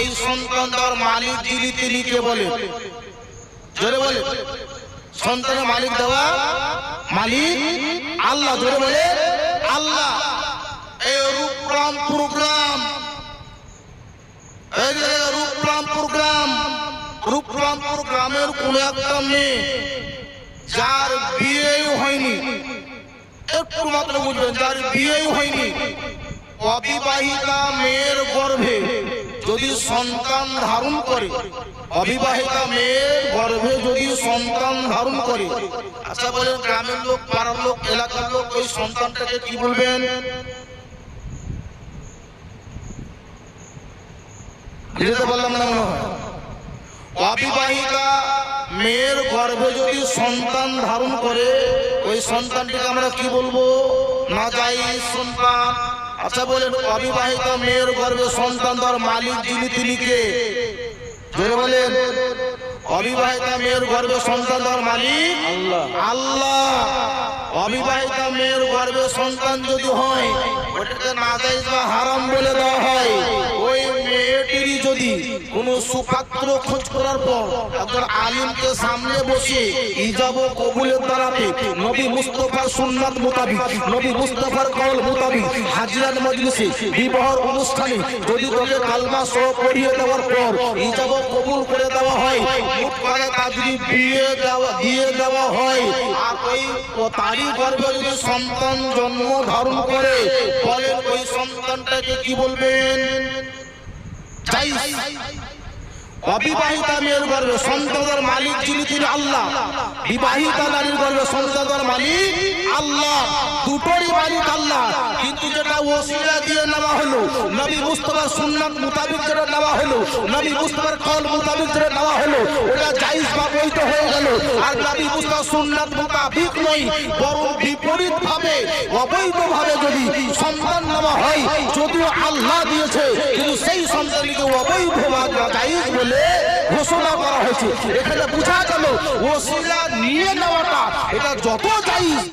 এই সন্তান দেওয়ার মালিক যিনি তিনি কে বলে? জোরে বলে। সন্তানের মালিক দেওয়া মালিক আল্লাহ, জোরে বলে আল্লাহ। এই রূপরামপুর গ্রাম এই যে রূপরামপুর গ্রাম রূপরামপুর গ্রামের কোন একটা মেয়ে যার বিয়েই হয়নি, একটু মাত্র বুঝবেন, যার বিয়েই হয়নি, অবিবাহিতা মেয়ের গর্ভে যদি সন্তান ধারণ করে, অবিবাহিতা মেয়ের গর্ভে যদি সন্তান ধারণ করে আচ্ছা বলেন গ্রামের লোক, পাড়ার লোক, এলাকার লোক, ওই সন্তানটাকে কি বলবেন? অবিবাহিতা মেয়ের গর্ভে যদি সন্তান ধারণ করে, ওই সন্তানটিকে আমরা কি বলব? না যাই সন্তান। আচ্ছা বলেন অবিবাহিত মেয়ের গর্ভে সন্তান ধর মালিক যিনি তিনি কে? জোরে বলেন। অবিবাহিতা মেয়ের গর্ভে সন্তান ধর মালিক? আল্লাহ। আল্লাহ। অবিবাহিতা মেয়ের গর্ভে সন্তান যদি হয় ওটাকে না বা হারাম বলে দেওয়া হয়। ওই যদি কোনো সুপাত্র খোঁজ করার পর একজন আলিমকে সামনে বসে ইজাব কবুলের দ্বারাতে নবী মুস্তফার সুন্নাত মোতাবিক, নবী মুস্তফার কল মোতাবিক হাজিরার মজলিসে বিবাহর অনুষ্ঠানে যদি তোকে কালমা সহ পড়িয়ে দেওয়ার পর ইজাব কবুল করে দেওয়া হয় যদি বিয়ে দেওয়া, দিয়ে দেওয়া হয়। আর ওই তারই গর্ভে যদি সন্তান জন্ম ধারণ করে, বলেন ওই সন্তানটাকে কি বলবেন? অবিবাহিতা মেয়ের গর্ভে সন্তানের মালিক যিনি, তিনি আল্লাহ। বিবাহিতা নারীর গর্ভে সন্তানের মালিক আল্লাহ। দুটোরই মালিক আল্লাহ। কিন্তু যেটা দিয়ে নেওয়া হলো, নবী মুস্তফার সুন্নাত মোতাবিক যেটা নেওয়া হলো, নবী মুস্তফার কল মোতাবিক যেটা নেওয়া হলো, ওটা জাইজ বা বৈধ হয়ে গেল। আর নবী মুস্তফার সুন্নাত মোতাবিক নয়, বরং বিপরীত ভাবে অবৈধ ভাবে যদি সন্তান নেওয়া হয় যদিও আল্লাহ দিয়েছে কিন্তু সেই সন্তানকে অবৈধ বলে ঘোষণা করা হয়েছে। এখানে বোঝা গেল ওসিলা নিয়ে নেওয়াটা এটা যত জাইজ